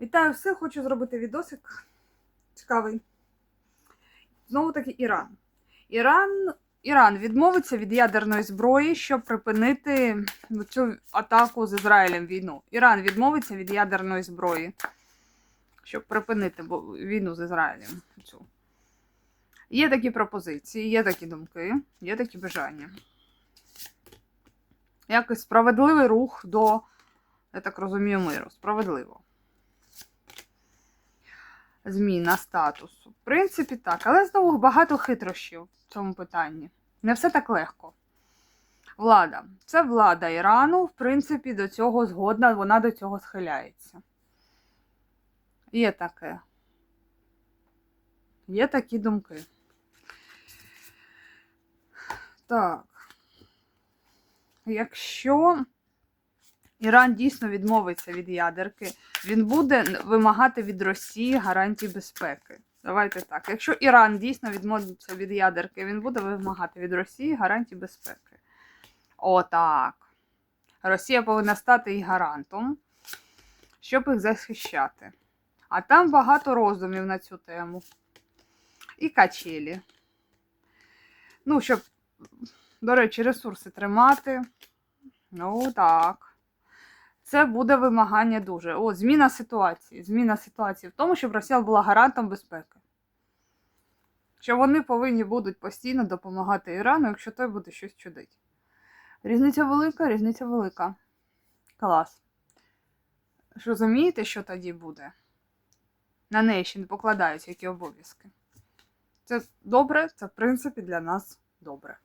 Вітаю всіх! Хочу зробити відосик цікавий. Знову таки Іран. Іран, Іран відмовиться від ядерної зброї, щоб припинити цю атаку з Ізраїлем війну. Іран відмовиться від ядерної зброї, щоб припинити війну з Ізраїлем. Цю. Є такі пропозиції, є такі думки, є такі бажання. Якось справедливий рух до, я так розумію, миру. Справедливо зміна статусу. В принципі, так, але знову багато хитрощів в цьому питанні. Не все так легко. Влада. Це влада Ірану, в принципі, до цього згодна, вона до цього схиляється. Є таке. Є такі думки. Так. Якщо Іран дійсно відмовиться від ядерки, він буде вимагати від Росії гарантій безпеки. Давайте так. Якщо Іран дійсно відмовиться від ядерки, він буде вимагати від Росії гарантій безпеки. Отак. Росія повинна стати і гарантом, щоб їх захищати. А там багато роздумів на цю тему. І качелі. Ну, щоб, до речі, ресурси тримати. Ну, так це буде вимагання дуже. О, зміна ситуації. Зміна ситуації в тому, щоб Росія була гарантом безпеки. Що вони повинні будуть постійно допомагати Ірану, якщо той буде щось чудить. Різниця велика, різниця велика. Клас. Розумієте, що тоді буде? На неї ще не покладаються які обов'язки. Це добре, це в принципі для нас добре.